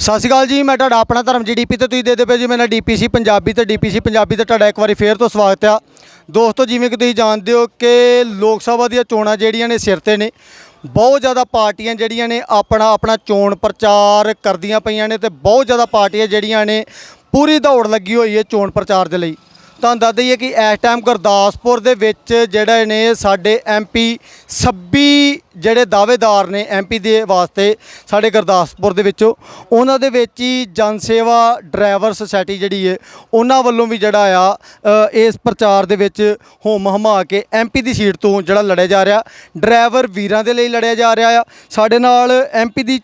ਸਤਿ ਸ਼੍ਰੀ ਅਕਾਲ ਜੀ, ਮੈਂ ਤੁਹਾਡਾ ਆਪਣਾ ਧਰਮ ਜੀਡੀਪੀ ਤੇ ਤੁਸੀਂ ਦੇਖਦੇ ਪਏ ਜੀ, ਮੇਰਾ ਡੀਪੀਸੀ ਪੰਜਾਬੀ ਤੇ ਡੀਪੀਸੀ ਪੰਜਾਬੀ ਤੇ ਤੁਹਾਡਾ ਇੱਕ ਵਾਰੀ ਫੇਰ ਤੋਂ ਸਵਾਗਤ ਆ। ਦੋਸਤੋ, ਜਿਵੇਂ ਕਿ ਤੁਸੀਂ ਜਾਣਦੇ ਹੋ ਕਿ ਲੋਕ ਸਭਾ ਦੀਆਂ ਚੋਣਾਂ ਜਿਹੜੀਆਂ ਨੇ ਸਿਰ ਤੇ ਨੇ, ਬਹੁਤ ਜ਼ਿਆਦਾ ਪਾਰਟੀਆਂ ਜਿਹੜੀਆਂ ਨੇ ਆਪਣਾ ਆਪਣਾ ਚੋਣ ਪ੍ਰਚਾਰ ਕਰਦੀਆਂ ਪਈਆਂ ਨੇ ਤੇ ਬਹੁਤ ਜ਼ਿਆਦਾ ਪਾਰਟੀਆਂ ਜਿਹੜੀਆਂ ਨੇ ਪੂਰੀ ਦੌੜ ਲੱਗੀ ਹੋਈ ਹੈ ਚੋਣ ਪ੍ਰਚਾਰ ਦੇ ਲਈ। ਤੁਹਾਨੂੰ ਦੱਸ ਦਈਏ ਕਿ ਇਸ ਟਾਈਮ ਗੁਰਦਾਸਪੁਰ ਦੇ ਵਿੱਚ ਜਿਹੜੇ ਨੇ ਸਾਡੇ ਐਮਪੀ 26 ਜਿਹੜੇ ਦਾਅਵੇਦਾਰ ਨੇ ਐਮਪੀ ਦੇ ਵਾਸਤੇ ਸਾਡੇ ਗੁਰਦਾਸਪੁਰ ਦੇ ਵਿੱਚੋਂ, ਉਹਨਾਂ ਦੇ ਵਿੱਚ ਹੀ ਜਨ ਸੇਵਾ ਡਰਾਈਵਰ ਸੁਸਾਇਟੀ ਜਿਹੜੀ ਹੈ ਉਹਨਾਂ ਵੱਲੋਂ ਵੀ ਜਿਹੜਾ ਆ ਇਸ ਪ੍ਰਚਾਰ ਦੇ ਵਿੱਚ ਹੋਮ ਹਮਾ ਕੇ ਐਮਪੀ ਦੀ ਸੀਟ ਤੋਂ ਜਿਹੜਾ ਲੜਿਆ ਜਾ ਰਿਹਾ, ਡਰਾਈਵਰ ਵੀਰਾਂ ਦੇ ਲਈ ਲੜਿਆ ਜਾ ਰਿਹਾ ਆ। ਸਾਡੇ ਨਾਲ ਐਮਪੀ ਦੀ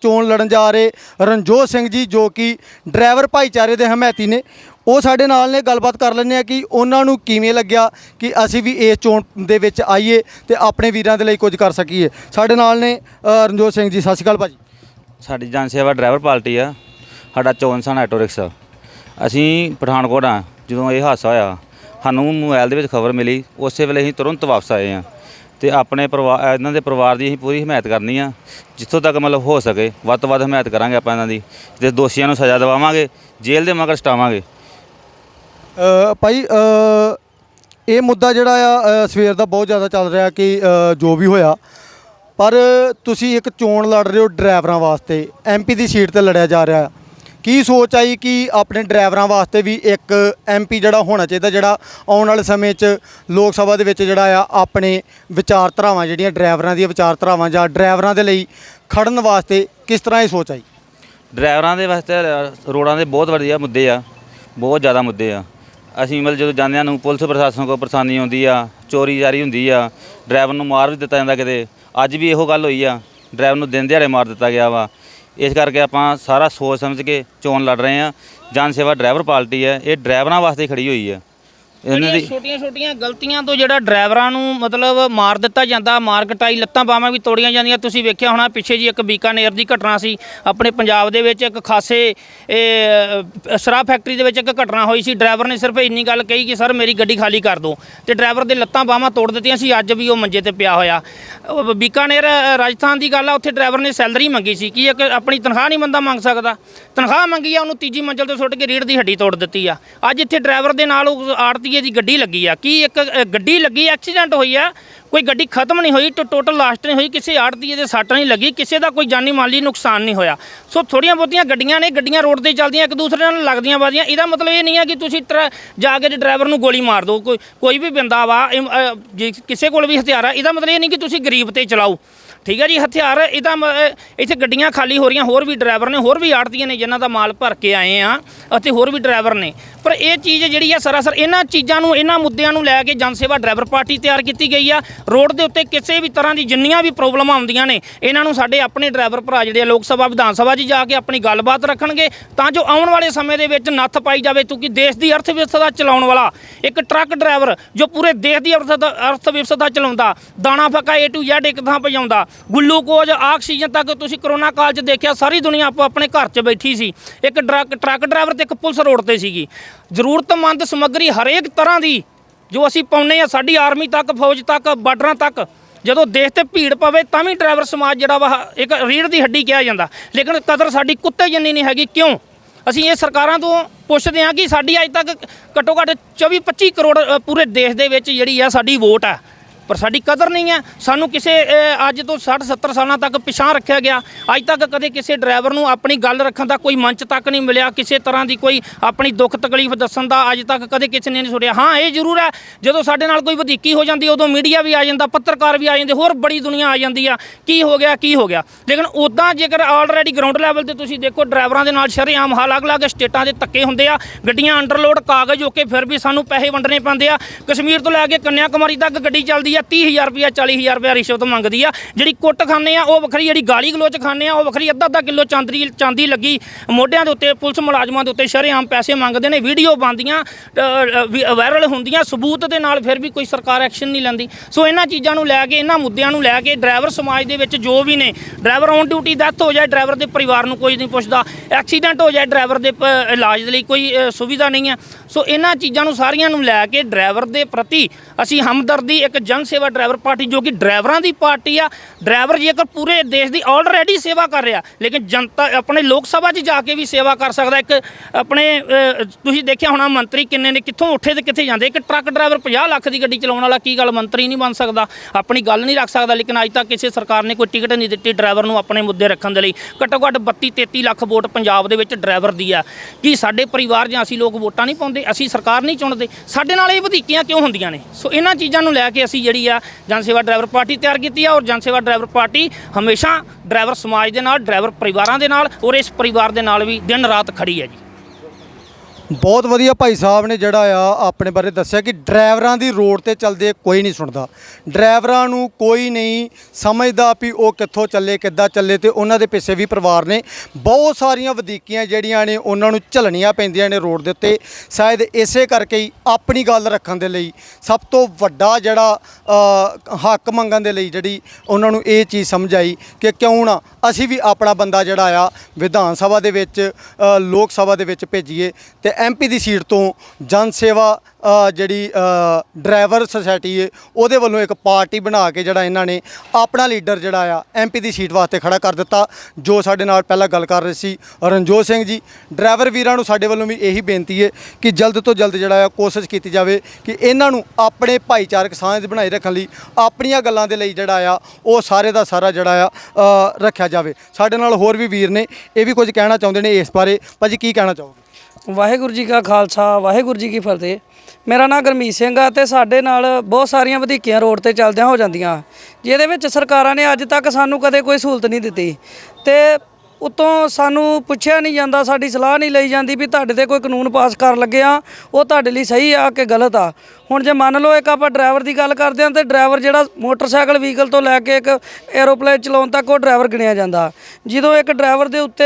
ਚੋਣ ਲੜਨ ਜਾ ਰਹੇ ਰਣਜੋਤ ਸਿੰਘ ਜੀ ਜੋ ਕਿ ਡਰਾਈਵਰ ਭਾਈਚਾਰੇ ਦੇ ਹਮਾਇਤੀ ਨੇ ਉਹ ਸਾਡੇ ਨਾਲ ਨੇ ਗੱਲਬਾਤ ਕਰ ਲੈਂਦੇ ਆ ਕਿ ਉਹਨਾਂ ਨੂੰ ਕਿਵੇਂ ਲੱਗਿਆ ਕਿ ਅਸੀਂ ਵੀ ਇਸ ਚੋਣ ਦੇ ਵਿੱਚ ਆਈਏ ਤੇ ਆਪਣੇ ਵੀਰਾਂ ਦੇ ਲਈ ਕੁਝ ਕਰ ਸਕੀਏ। ਸਾਡੇ ਨਾਲ ਨੇ ਅ, ਰਣਜੋਤ ਸਿੰਘ ਜੀ ਸਤਿ ਸ਼੍ਰੀ ਅਕਾਲ ਭਾਜੀ। ਸਾਡੀ ਜਨ ਸੇਵਾ ਡਰਾਈਵਰ ਪਾਰਟੀ ਆ ਸਾਡਾ ਚੌਨਸਨ ਆਟੋ ਰਿਕਸ਼ਾ ਅਸੀਂ ਪਠਾਨਕੋਟ ਆ ਜਦੋਂ ਇਹ ਹਾਦਸਾ ਹੋਇਆ ਸਾਨੂੰ ਮੋਬਾਈਲ ਦੇ ਵਿੱਚ ਖਬਰ ਮਿਲੀ ਉਸੇ ਵੇਲੇ ਅਸੀਂ ਤੁਰੰਤ ਵਾਪਸ ਆਏ ਆ। ਤੇ ਆਪਣੇ ਪਰਿਵਾਰ ਇਹਨਾਂ ਦੇ ਪਰਿਵਾਰ ਦੀ ਅਸੀਂ ਪੂਰੀ ਹਮਾਇਤ ਕਰਨੀ ਆ ਜਿੱਥੋਂ ਤੱਕ ਮਤਲਬ ਹੋ ਸਕੇ ਵੱਧ ਤੋਂ ਵੱਧ ਹਮਾਇਤ ਕਰਾਂਗੇ ਆਪਾਂ ਇਹਨਾਂ ਦੀ। ਤੇ ਦੋਸ਼ੀਆਂ ਨੂੰ ਸਜ਼ਾ ਦਿਵਾਵਾਂਗੇ ਜੇਲ੍ਹ ਦੇ ਮਗਰ ਸਟਾਵਾਂਗੇ ਭਾਈ ਇਹ ਮੁੱਦਾ ਜਿਹੜਾ ਆ ਅ, ਸਵੇਰ ਦਾ ਬਹੁਤ ਜ਼ਿਆਦਾ ਚੱਲ ਰਿਹਾ ਕਿ ਅ, ਜੋ ਵੀ ਹੋਇਆ। ਪਰ ਤੁਸੀਂ ਇੱਕ ਚੋਣ ਲੜ ਰਹੇ ਹੋ ਡਰਾਈਵਰਾਂ ਵਾਸਤੇ। ਐਮਪੀ ਦੀ ਸੀਟ ਤੇ ਲੜਿਆ ਜਾ ਰਿਹਾ। ਕੀ ਸੋਚ ਆਈ ਕਿ ਆਪਣੇ ਡਰਾਈਵਰਾਂ ਵਾਸਤੇ ਵੀ ਇੱਕ ਐਮਪੀ ਜਿਹੜਾ ਹੋਣਾ ਚਾਹੀਦਾ ਜਿਹੜਾ ਆਉਣ ਵਾਲੇ ਸਮੇਂ 'ਚ ਲੋਕ ਸਭਾ ਦੇ ਵਿੱਚ ਜਿਹੜਾ ਆ ਆਪਣੇ ਵਿਚਾਰਧਾਰਾਵਾਂ ਜਿਹੜੀਆਂ ਡਰਾਈਵਰਾਂ ਦੀਆਂ ਵਿਚਾਰਧਾਰਾਵਾਂ ਜਾਂ ਡਰਾਈਵਰਾਂ ਦੇ ਲਈ ਖੜਨ ਵਾਸਤੇ ਕਿਸ ਤਰ੍ਹਾਂ ਇਹ ਸੋਚ ਆਈ? ਡਰਾਈਵਰਾਂ ਦੇ ਵਾਸਤੇ ਰੋਡਾਂ ਦੇ ਬਹੁਤ ਵਧੀਆ ਮੁੱਦੇ ਆ। ਬਹੁਤ ਜ਼ਿਆਦਾ ਮੁੱਦੇ ਆ। ਅਸੀਂ ਮਤਲਬ ਜਦੋਂ ਜਾਂਦੇ ਹਾਂ ਨੂੰ ਪੁਲਿਸ ਪ੍ਰਸ਼ਾਸਨ ਕੋਲ ਪਰੇਸ਼ਾਨੀ ਆਉਂਦੀ ਆ, ਚੋਰੀ ਜਾਰੀ ਹੁੰਦੀ ਆ, ਡਰਾਈਵਰ ਨੂੰ ਮਾਰ ਵੀ ਦਿੱਤਾ ਜਾਂਦਾ ਕਿਤੇ। ਅੱਜ ਵੀ ਇਹੋ ਗੱਲ ਹੋਈ ਆ, ਡਰਾਈਵਰ ਨੂੰ ਦਿਨ ਦਿਹਾੜੇ ਮਾਰ ਦਿੱਤਾ ਗਿਆ ਵਾ। ਇਸ ਕਰਕੇ ਆਪਾਂ ਸਾਰਾ ਸੋਚ ਸਮਝ ਕੇ ਚੋਣ ਲੜ ਰਹੇ ਆ ਜਨ ਸੇਵਾ ਡਰਾਈਵਰ ਪਾਰਟੀ ਹੈ, ਇਹ ਡਰਾਈਵਰਾਂ ਵਾਸਤੇ ਹੀ ਖੜੀ ਹੋਈ ਹੈ। ਇਹਨਾਂ ਦੀ ਛੋਟੀਆਂ ਛੋਟੀਆਂ ਗਲਤੀਆਂ ਤੋਂ ਜਿਹੜਾ ਡਰਾਈਵਰਾਂ ਨੂੰ ਮਤਲਬ ਮਾਰ ਦਿੱਤਾ ਜਾਂਦਾ ਮਾਰ ਕਟਾਈ ਲੱਤਾਂ ਬਾਹਾਂ ਵੀ ਤੋੜੀਆਂ ਜਾਂਦੀਆਂ ਤੁਸੀਂ ਵੇਖਿਆ ਹੋਣਾ ਪਿੱਛੇ ਜੀ ਇੱਕ ਬੀਕਾਨੇਰ ਦੀ ਘਟਨਾ ਸੀ ਆਪਣੇ ਪੰਜਾਬ ਦੇ ਵਿੱਚ ਇੱਕ ਖਾਸੇ ਸ਼ਰਾਬ ਫੈਕਟਰੀ ਦੇ ਵਿੱਚ ਇੱਕ ਘਟਨਾ ਹੋਈ ਸੀ ਡਰਾਈਵਰ ਨੇ ਸਿਰਫ ਇੰਨੀ ਗੱਲ ਕਹੀ ਕਿ ਸਰ ਮੇਰੀ ਗੱਡੀ ਖਾਲੀ ਕਰ ਦਿਓ ਤੇ ਡਰਾਈਵਰ ਦੇ ਲੱਤਾਂ ਬਾਹਾਂ ਤੋੜ ਦਿੱਤੀਆਂ ਸੀ ਅੱਜ ਵੀ ਉਹ ਮੰਜੇ ਤੇ ਪਿਆ ਹੋਇਆ। ਉਹ ਬੀਕਾਨੇਰ ਰਾਜਸਥਾਨ ਦੀ ਗੱਲ ਆ ਉੱਥੇ ਡਰਾਈਵਰ ਨੇ ਸੈਲਰੀ ਮੰਗੀ ਸੀ ਕਿ ਇੱਕ ਆਪਣੀ ਤਨਖਾਹ ਨਹੀਂ ਬੰਦਾ ਮੰਗ ਸਕਦਾ? ਤਨਖਾਹ ਮੰਗੀ ਆ ਉਹਨੂੰ ਤੀਜੀ ਮੰਜ਼ਲ ਤੇ ਸੁੱਟ ਕੇ ਰੀੜ ਦੀ ਹੱਡੀ ਤੋੜ ਦਿੱਤੀ ਆ। ਅੱਜ ਇੱਥੇ ਡਰਾਈਵਰ ਦੇ ਨਾਲ ਉਹ ਆੜਤੀਏ ਦੀ ਗੱਡੀ ਲੱਗੀ ਆ। ਕੀ ਇੱਕ ਅ, ਗੱਡੀ ਲੱਗੀ ਐਕਸੀਡੈਂਟ ਹੋਈ ਆ? ਕੋਈ ਗੱਡੀ ਖਤਮ ਨਹੀਂ ਹੋਈ ਟੋਟਲ ਲਾਸਟ ਨਹੀਂ ਹੋਈ ਕਿਸੇ ਆੜਤੀਏ ਦੇ ਸੱਟ ਨਹੀਂ ਲੱਗੀ ਕਿਸੇ ਦਾ ਕੋਈ ਜਾਨੀ ਮਾਲੀ ਨੁਕਸਾਨ ਨਹੀਂ ਹੋਇਆ। ਸੋ ਥੋੜੀਆਂ ਬਹੁਤੀਆਂ ਗੱਡੀਆਂ ਨੇ ਗੱਡੀਆਂ ਰੋਡ ਤੇ ਚੱਲਦੀਆਂ ਇੱਕ ਦੂਸਰੇ ਨਾਲ ਲੱਗਦੀਆਂ ਵੱਜਦੀਆਂ ਇਹਦਾ ਮਤਲਬ ਇਹ ਨਹੀਂ ਹੈ ਕਿ ਤੁਸੀਂ ਟਰੈ ਜਾ ਕੇ ਡਰਾਈਵਰ ਨੂੰ ਗੋਲੀ ਮਾਰ ਦਿਓ। ਕੋਈ ਕੋਈ ਵੀ ਬੰਦਾ ਵਾ ਇਹ, ਅ, ਜੇ ਕਿਸੇ ਕੋਲ ਵੀ ਹਥਿਆਰ ਆ ਇਹਦਾ ਮਤਲਬ ਇਹ ਨਹੀਂ ਕਿ ਤੁਸੀਂ ਗਰੀਬ ਤੇ ਚਲਾਓ। ਠੀਕ ਹੈ ਜੀ, ਹਥਿਆਰ ਇਹਦਾ ਮ- ਇੱਥੇ ਗੱਡੀਆਂ ਖਾਲੀ ਹੋ ਰਹੀਆਂ, ਹੋਰ ਵੀ ਡਰਾਈਵਰ ਨੇ, ਹੋਰ ਵੀ ਆੜਤੀਆਂ ਨੇ ਜਿਨ੍ਹਾਂ ਦਾ ਮਾਲ ਭਰ ਕੇ ਆਏ ਆ ਅਤੇ ਹੋਰ ਵੀ ਡਰਾਈਵਰ ਨੇ। ਪਰ ਇਹ ਚੀਜ਼ ਜਿਹੜੀ ਆ ਸਰਾਸਰ ਇਹਨਾਂ ਚੀਜ਼ਾਂ ਨੂੰ, ਇਹਨਾਂ ਮੁੱਦਿਆਂ ਨੂੰ ਲੈ ਕੇ ਜਨ ਸੇਵਾ ਡਰਾਈਵਰ ਪਾਰਟੀ ਤਿਆਰ ਕੀਤੀ ਗਈ ਆ। ਰੋਡ ਦੇ ਉੱਤੇ ਕਿਸੇ ਵੀ ਤਰ੍ਹਾਂ ਦੀ ਜਿੰਨੀਆਂ ਵੀ ਪ੍ਰੋਬਲਮਾਂ ਆਉਂਦੀਆਂ ਨੇ, ਇਹਨਾਂ ਨੂੰ ਸਾਡੇ ਆਪਣੇ ਡਰਾਈਵਰ ਭਰਾ ਜਿਹੜੇ ਆ ਲੋਕ ਸਭਾ, ਵਿਧਾਨ ਸਭਾ 'ਚ ਜਾ ਕੇ ਆਪਣੀ ਗੱਲਬਾਤ ਰੱਖਣਗੇ ਤਾਂ ਜੋ ਆਉਣ ਵਾਲੇ ਸਮੇਂ ਦੇ ਵਿੱਚ ਨੱਥ ਪਾਈ ਜਾਵੇ, ਕਿਉਂਕਿ ਦੇਸ਼ ਦੀ ਅਰਥ ਵਿਵਸਥਾ ਦਾ ਚਲਾਉਣ ਵਾਲਾ ਇੱਕ ਟਰੱਕ ਡਰਾਈਵਰ ਜੋ ਪੂਰੇ ਦੇਸ਼ ਦੀ ਅਰਥ ਅਰਥ ਵਿਵਸਥਾ ਚਲਾਉਂਦਾ, ਦਾਣਾ ਫੱਕਾ A to Z ਇੱਕ ਥਾਂ ਪਜਾਉਂਦਾ ਗਲੂਕੋਜ਼, ਆਕਸੀਜਨ ਤੱਕ ਤੁਸੀਂ ਕਰੋਨਾ ਕਾਲ 'ਚ ਦੇਖਿਆ, ਸਾਰੀ ਦੁਨੀਆ ਆਪੋ ਆਪਣੇ ਘਰ 'ਚ ਬੈਠੀ ਸੀ। ਇੱਕ ਟਰੱਕ ਟਰੱਕ ਡਰਾਈਵਰ ਤੇ ਇੱਕ ਪੁਲਿਸ ਰੋਡ ਤੇ ਸੀਗੀ। ਜ਼ਰੂਰਤਮੰਦ ਸਮੱਗਰੀ ਹਰੇਕ ਤਰ੍ਹਾਂ ਦੀ, ਜੋ ਅਸੀਂ ਪਾਉਂਦੇ ਆ ਸਾਡੀ ਆਰਮੀ ਤੱਕ, ਫੌਜ ਤੱਕ, ਬਾਰਡਰਾਂ ਤੱਕ, ਜਦੋਂ ਦੇਸ਼ ਤੇ ਭੀੜ ਪਵੇ, ਤਾਂ ਵੀ ਡਰਾਈਵਰ ਸਮਾਜ ਜਿਹੜਾ ਵਾ, ਇੱਕ ਰੀੜ ਦੀ ਹੱਡੀ ਕਿਹਾ ਜਾਂਦਾ। ਲੇਕਿਨ ਕਦਰ ਸਾਡੀ ਕੁੱਤੇ ਜਿੰਨੀ ਨਹੀਂ ਹੈਗੀ, ਕਿਉਂ? ਅਸੀਂ ਇਹ ਸਰਕਾਰਾਂ ਤੋਂ ਪੁੱਛਦੇ ਹਾਂ ਕਿ ਸਾਡੀ ਅੱਜ ਤੱਕ ਘੱਟੋ ਘੱਟ 24 25 ਕਰੋੜ ਪੂਰੇ ਦੇਸ਼ ਦੇ ਵਿੱਚ ਜਿਹੜੀ ਆ, ਸਾਡੀ ਵੋਟ ਆ। ਪਰ ਸਾਡੀ ਕਦਰ ਨਹੀਂ ਹੈ। ਸਾਨੂੰ ਕਿਸੇ ਅੱਜ ਤੋਂ 60 70 ਸਾਲਾਂ ਤੱਕ ਪਿਛਾਂ ਰੱਖਿਆ ਗਿਆ। ਅੱਜ ਤੱਕ ਕਦੇ ਕਿਸੇ ਡਰਾਈਵਰ ਨੂੰ ਆਪਣੀ ਗੱਲ ਰੱਖਣ ਦਾ ਕੋਈ ਮੰਚ ਤੱਕ ਨਹੀਂ ਮਿਲਿਆ। ਕਿਸੇ ਤਰ੍ਹਾਂ ਦੀ ਕੋਈ ਆਪਣੀ ਦੁੱਖ ਤਕਲੀਫ ਦੱਸਣ ਦਾ ਅੱਜ ਤੱਕ ਕਦੇ ਕਿਸੇ ਨੇ ਨਹੀਂ ਸੁਣਿਆ। ਹਾਂ, ਇਹ ਜ਼ਰੂਰ ਹੈ, ਜਦੋਂ ਸਾਡੇ ਨਾਲ ਕੋਈ ਵਧੀਕੀ ਹੋ ਜਾਂਦੀ ਉਦੋਂ ਮੀਡੀਆ ਵੀ ਆ ਜਾਂਦਾ, ਪੱਤਰਕਾਰ ਵੀ ਆ ਜਾਂਦੇ, ਹੋਰ ਬੜੀ ਦੁਨੀਆ ਆ ਜਾਂਦੀ ਆ। ਕੀ ਹੋ ਗਿਆ, ਕੀ ਹੋ ਗਿਆ? ਲੇਕਿਨ ਉਦਾਂ ਜੇਕਰ ਆਲਰੇਡੀ ਗਰਾਊਂਡ ਲੈਵਲ ਤੇ ਤੁਸੀਂ ਦੇਖੋ, ਡਰਾਈਵਰਾਂ ਦੇ ਨਾਲ ਸ਼ਰੇਆਮ ਹਾਲ ਅਲੱਗ-ਅਲੱਗ ਸਟੇਟਾਂ ਦੇ ਧੱਕੇ ਹੁੰਦੇ ਆ। ਗੱਡੀਆਂ ਅੰਡਰਲੋਡ ਕਾਗਜ਼ ਹੋ ਕੇ ਫਿਰ ਵੀ ਸਾਨੂੰ ਪੈਸੇ ਵੰਡਣੇ ਪੈਂਦੇ ਆ। ਕਸ਼ਮੀਰ ਤੋਂ ਲੈ ਕੇ ਕੰਨਿਆ ਕੁਮਾਰੀ ਤੱਕ ਗੱਡੀ ਚੱਲਦੀ ਆ 30000 ਰੁਪਇਆ 40000 ਰੁਪਇਆ ਰਿਸ਼ਵਤ ਮੰਗਦੀ ਆ। ਜਿਹੜੀ ਕੁੱਟ ਖਾਂਦੇ ਆ, ਉਹ ਵੱਖਰੀ ਜਿਹੜੀ ਗਾਲੀ ਗਲੋਚ ਖਾਂਦੇ ਆ, ਉਹ ਵੱਖਰੀ ਅੱਧਾ ਅੱਧਾ ਕਿਲੋ ਚਾਂਦੀ ਚਾਂਦੀ ਲੱਗੀ। ਮੋਢਿਆਂ ਦੇ ਉੱਤੇ, ਪੁਲਿਸ ਮੁਲਾਜ਼ਮਾਂ ਦੇ ਉੱਤੇ ਸ਼ਰੇਆਮ ਪੈਸੇ ਮੰਗਦੇ ਨੇ, ਵੀਡੀਓ ਬਣਦੀਆਂ ਵਾਇਰਲ ਹੁੰਦੀਆਂ, ਸਬੂਤ ਦੇ ਨਾਲ ਫਿਰ ਵੀ ਕੋਈ ਸਰਕਾਰ ਐਕਸ਼ਨ ਨਹੀਂ ਲੈਂਦੀ। ਸੋ ਇਹਨਾਂ ਚੀਜ਼ਾਂ ਨੂੰ ਲੈ ਕੇ, ਇਹਨਾਂ ਮੁੱਦਿਆਂ ਨੂੰ ਲੈ ਕੇ ਡਰਾਈਵਰ ਸਮਾਜ ਦੇ ਵਿੱਚ ਜੋ ਵੀ ਨੇ, ਡਰਾਈਵਰ ਔਨ ਡਿਊਟੀ ਡੈਥ ਹੋ ਜਾਏ, ਡਰਾਈਵਰ ਦੇ ਪਰਿਵਾਰ ਨੂੰ ਕੋਈ ਨਹੀਂ ਪੁੱਛਦਾ। ਐਕਸੀਡੈਂਟ ਹੋ ਜਾਏ, ਡਰਾਈਵਰ ਦੇ ਪ- ਇਲਾਜ ਲਈ ਕੋਈ ਸੁਵਿਧਾ ਨਹੀਂ ਹੈ ਸੋ ਇਹਨਾਂ ਚੀਜ਼ਾਂ ਨੂੰ ਸਾਰੀਆਂ ਨੂੰ ਲੈ ਕੇ ਡਰਾਈਵਰ ਦੇ ਪ੍ਰਤੀ ਅਸੀਂ ਹਮਦਰਦੀ ਇੱਕ ਜਨ ਸੇਵਾ ਡਰਾਈਵਰ ਪਾਰਟੀ ਜੋ ਕਿ ਡਰਾਈਵਰਾਂ ਦੀ ਪਾਰਟੀ ਆ, ਡਰਾਈਵਰ ਜੇਕਰ ਪੂਰੇ ਦੇਸ਼ ਦੀ ਆਲਰੇਡੀ ਸੇਵਾ ਕਰ ਰਿਹਾ, ਲੇਕਿਨ ਜਨਤਾ ਆਪਣੇ ਲੋਕ ਸਭਾ 'ਚ ਜਾ ਕੇ ਵੀ ਸੇਵਾ ਕਰ ਸਕਦਾ, ਇੱਕ ਆਪਣੇ ਤੁਸੀਂ ਦੇਖਿਆ ਹੋਣਾ ਮੰਤਰੀ ਕਿੰਨੇ ਨੇ, ਕਿੱਥੋਂ ਉੱਠੇ ਤੇ ਕਿੱਥੇ ਜਾਂਦੇ, ਇੱਕ ਟਰੱਕ ਡਰਾਈਵਰ 50 ਲੱਖ ਦੀ ਗੱਡੀ ਚਲਾਉਣ ਵਾਲਾ ਕੀ ਗੱਲ ਮੰਤਰੀ ਨਹੀਂ ਬਣ ਸਕਦਾ, ਆਪਣੀ ਗੱਲ ਨਹੀਂ ਰੱਖ ਸਕਦਾ, ਲੇਕਿਨ ਅੱਜ ਤੱਕ ਕਿਸੇ ਸਰਕਾਰ ਨੇ ਕੋਈ ਟਿਕਟ ਨਹੀਂ ਦਿੱਤੀ ਡਰਾਈਵਰ ਨੂੰ ਆਪਣੇ ਮੁੱਦੇ ਰੱਖਣ ਦੇ ਲਈ। ਘੱਟੋ ਘੱਟ 32 33 ਲੱਖ ਵੋਟ ਪੰਜਾਬ ਦੇ ਵਿੱਚ ਡਰਾਈਵਰ ਦੀ ਆ। ਕੀ ਸਾਡੇ ਪਰਿਵਾਰ ਜਾਂ ਅਸੀਂ ਲੋਕ ਵੋਟਾਂ ਨਹੀਂ ਪਾਉਂਦੇ, ਅਸੀਂ ਸਰਕਾਰ ਨਹੀਂ ਚੁਣਦੇ, ਸਾਡੇ ਨਾਲ ਇਹ ਵਧੀਕੀਆਂ ਕਿਉਂ ਹੁੰਦੀਆਂ ਨੇ? ਸੋ ਇਹਨਾਂ ਚੀਜ਼ਾਂ ਨੂੰ ਲੈ ਕੇ ਅਸੀਂ ਜਿਹੜੀ ਆ ਜਨ ਸੇਵਾ ਡਰਾਈਵਰ ਪਾਰਟੀ ਤਿਆਰ ਕੀਤੀ ਆ ਔਰ ਜਨ ਸੇਵਾ ਡਰਾਈਵਰ ਪਾਰਟੀ ਹਮੇਸ਼ਾ ਡਰਾਈਵਰ ਸਮਾਜ ਦੇ ਨਾਲ, ਡਰਾਈਵਰ ਪਰਿਵਾਰਾਂ ਦੇ ਨਾਲ ਔਰ ਇਸ ਪਰਿਵਾਰ ਦੇ ਨਾਲ ਵੀ ਦਿਨ ਰਾਤ ਖੜੀ ਹੈ ਜੀ। ਬਹੁਤ ਵਧੀਆ ਭਾਈ ਸਾਹਿਬ ਨੇ ਜਿਹੜਾ ਆ ਆਪਣੇ ਬਾਰੇ ਦੱਸਿਆ ਕਿ ਡਰਾਈਵਰਾਂ ਦੀ ਰੋਡ ਤੇ ਚੱਲਦੇ ਕੋਈ ਨਹੀਂ ਸੁਣਦਾ। ਡਰਾਈਵਰਾਂ ਨੂੰ ਕੋਈ ਨਹੀਂ ਸਮਝਦਾ ਵੀ ਉਹ ਕਿੱਥੋਂ ਚੱਲੇ, ਕਿੱਦਾਂ ਚੱਲੇ ਤੇ ਉਹਨਾਂ ਦੇ ਪਿੱਛੇ ਵੀ ਪਰਿਵਾਰ ਨੇ। ਬਹੁਤ ਸਾਰੀਆਂ ਵਧੀਕੀਆਂ ਜਿਹੜੀਆਂ ਨੇ, ਉਹਨਾਂ ਨੂੰ ਝੱਲਣੀਆਂ ਪੈਂਦੀਆਂ ਨੇ ਰੋਡ ਦੇ ਉੱਤੇ। ਸ਼ਾਇਦ ਇਸੇ ਕਰਕੇ ਹੀ ਆਪਣੀ ਗੱਲ ਰੱਖਣ ਦੇ ਲਈ ਸਭ ਤੋਂ ਵੱਡਾ ਜਿਹੜਾ ਹੱਕ ਮੰਗਣ ਦੇ ਲਈ ਜਿਹੜੀ ਉਹਨਾਂ ਨੂੰ ਇਹ ਚੀਜ਼ ਸਮਝ ਆਈ ਕਿ ਕਿਉਂ ਨਾ ਅਸੀਂ ਵੀ ਆਪਣਾ ਬੰਦਾ ਜਿਹੜਾ ਆ ਵਿਧਾਨ ਸਭਾ ਦੇ ਵਿੱਚ ਲੋਕ ਸਭਾ ਦੇ ਵਿੱਚ ਭੇਜੀਏ ਤੇ ਐਮਪੀ ਦੀ ਸੀਟ ਤੋਂ ਜਨ ਸੇਵਾ ਜਿਹੜੀ ਡਰਾਈਵਰ ਸੁਸਾਇਟੀ ਹੈ ਉਹਦੇ ਵੱਲੋਂ ਇੱਕ ਪਾਰਟੀ ਬਣਾ ਕੇ ਜਿਹੜਾ ਇਹਨਾਂ ਨੇ ਆਪਣਾ ਲੀਡਰ ਜਿਹੜਾ ਆ ਐਮਪੀ ਦੀ ਸੀਟ ਵਾਸਤੇ ਖੜਾ ਕਰ ਦਿੱਤਾ, ਜੋ ਸਾਡੇ ਨਾਲ ਪਹਿਲਾਂ ਗੱਲ ਕਰ ਰਹੇ ਸੀ ਰਣਜੋਤ ਸਿੰਘ ਜੀ। ਡਰਾਈਵਰ ਵੀਰਾਂ ਨੂੰ ਸਾਡੇ ਵੱਲੋਂ ਵੀ ਇਹੀ ਬੇਨਤੀ ਹੈ ਕਿ ਜਲਦ ਤੋਂ ਜਲਦ ਜਿਹੜਾ ਆ ਕੋਸ਼ਿਸ਼ ਕੀਤੀ ਜਾਵੇ ਕਿ ਇਹਨਾਂ ਨੂੰ ਆਪਣੇ ਭਾਈਚਾਰਕ ਸਾਂਝ ਬਣਾਈ ਰੱਖਣ ਲਈ ਆਪਣੀਆਂ ਗੱਲਾਂ ਦੇ ਲਈ ਜਿਹੜਾ ਆ, ਉਹ ਸਾਰੇ ਦਾ ਸਾਰਾ ਜਿਹੜਾ ਆ ਰੱਖਿਆ ਜਾਵੇ। ਸਾਡੇ ਨਾਲ ਹੋਰ ਵੀ ਵੀਰ ਨੇ, ਇਹ ਵੀ ਕੁਝ ਕਹਿਣਾ ਚਾਹੁੰਦੇ ਨੇ ਇਸ ਬਾਰੇ। ਭਾਜੀ ਕੀ ਕਹਿਣਾ ਚਾਹੋਗੇ? ਵਾਹਿਗੁਰੂ ਜੀ ਕਾ ਖਾਲਸਾ, ਵਾਹਿਗੁਰੂ ਜੀ ਕੀ ਫਤਿਹ। ਮੇਰਾ ਨਾਮ ਗਰਮੀਤ ਸਿੰਘ ਆ ਤੇ ਸਾਡੇ ਨਾਲ ਬਹੁਤ ਸਾਰੀਆਂ ਵਧੀਕੀਆਂ ਰੋਡ ਤੇ ਚੱਲਦਿਆਂ ਹੋ ਜਾਂਦੀਆਂ। ਜਿਹਦੇ ਵਿੱਚ ਸਰਕਾਰਾਂ ਨੇ ਅੱਜ ਤੱਕ ਸਾਨੂੰ ਕਦੇ ਕੋਈ ਸਹੂਲਤ ਨਹੀਂ ਦਿੱਤੀ। ਤੇ ਉਤੋਂ ਸਾਨੂੰ ਪੁੱਛਿਆ ਨਹੀਂ ਜਾਂਦਾ, ਸਾਡੀ ਸਲਾਹ ਨਹੀਂ ਲਈ ਜਾਂਦੀ ਵੀ ਤੁਹਾਡੇ ਤੇ ਕੋਈ ਕਾਨੂੰਨ ਪਾਸ ਕਰਨ ਲੱਗੇ ਆ, ਉਹ ਤੁਹਾਡੇ ਲਈ ਸਹੀ ਆ ਕਿ ਗਲਤ ਆ। ਹੁਣ ਜੇ ਮੰਨ ਲਓ ਇੱਕ ਆਪਾਂ ਡਰਾਈਵਰ ਦੀ ਗੱਲ ਕਰਦੇ ਹਾਂ ਤੇ ਡਰਾਈਵਰ ਜਿਹੜਾ ਮੋਟਰਸਾਈਕਲ, ਵਹੀਕਲ ਤੋਂ ਲੈ ਕੇ ਇੱਕ ਐਰੋਪਲੇਨ ਚਲਾਉਣ ਤੱਕ ਉਹ ਡਰਾਈਵਰ ਗਿਣਿਆ ਜਾਂਦਾ। ਜਦੋਂ ਇੱਕ ਡਰਾਈਵਰ ਦੇ ਉੱਤੇ